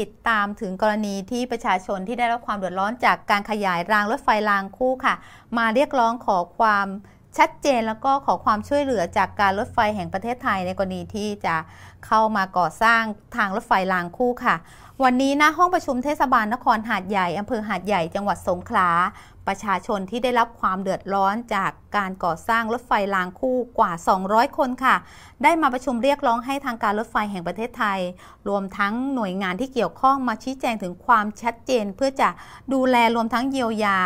ติดตามถึงกรณีที่ประชาชนที่ได้รับความเดือดร้อนจากการขยายรางรถไฟรางคู่ค่ะ มาเรียกร้องขอความชัดเจนแล้วก็ขอความช่วยเหลือจากการรถไฟแห่งประเทศไทยในกรณีที่จะเข้ามาก่อสร้างทางรถไฟรางคู่ค่ะ วันนี้นะห้องประชุมเทศบาลนครหาดใหญ่อำเภอหาดใหญ่จังหวัดสงขลา ประชาชนที่ได้รับความเดือดร้อนจากการก่อสร้างรถไฟรางคู่กว่า 200 คนค่ะ ได้มาประชุมเรียกร้องให้ทางการรถไฟแห่งประเทศไทย รวมทั้งหน่วยงานที่เกี่ยวข้องมาชี้แจงถึงความชัดเจน เพื่อจะดูแลรวมทั้งเยียวยา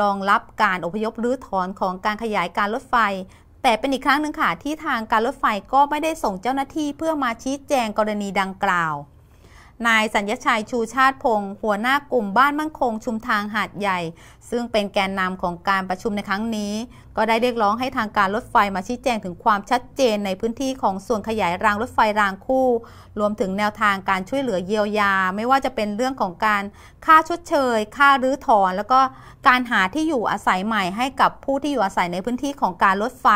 รองรับการอพยพรื้อถอนของการขยายการรถไฟแต่เป็นอีกครั้งหนึ่งค่ะที่ทางการรถไฟก็ไม่ได้ส่งเจ้าหน้าที่เพื่อมาชี้แจงกรณีดังกล่าว นายสัญญชัยชูชาติพงศ์หัวหน้ากลุ่มบ้านมั่นคง ชุมทางหาดใหญ่ ซึ่งเป็นแกนนำของการประชุมในครั้งนี้ ก็ได้เรียกร้องให้ทางการรถไฟมาชี้แจงถึงความชัดเจนในพื้นที่ของส่วนขยายรางรถไฟรางคู่ รวมถึงแนวทางการช่วยเหลือเยียวยา ไม่ว่าจะเป็นเรื่องของการค่าชดเชย ค่ารื้อถอน แล้วก็การหาที่อยู่อาศัยใหม่ให้กับผู้ที่อยู่อาศัยในพื้นที่ของการรถไฟ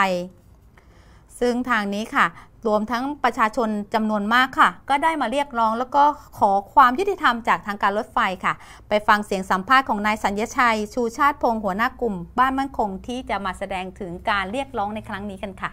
ซึ่งทางนี้ค่ะ รวมทั้งประชาชนจำนวนมากค่ะ ก็ได้มาเรียกร้องแล้วก็ขอความยุติธรรมจากทางการรถไฟค่ะ ไปฟังเสียงสัมภาษณ์ของนายสัญญชัย ชูชาติพงศ์หัวหน้ากลุ่ม บ้านมั่นคงที่จะมาแสดงถึงการเรียกร้องในครั้งนี้กันค่ะ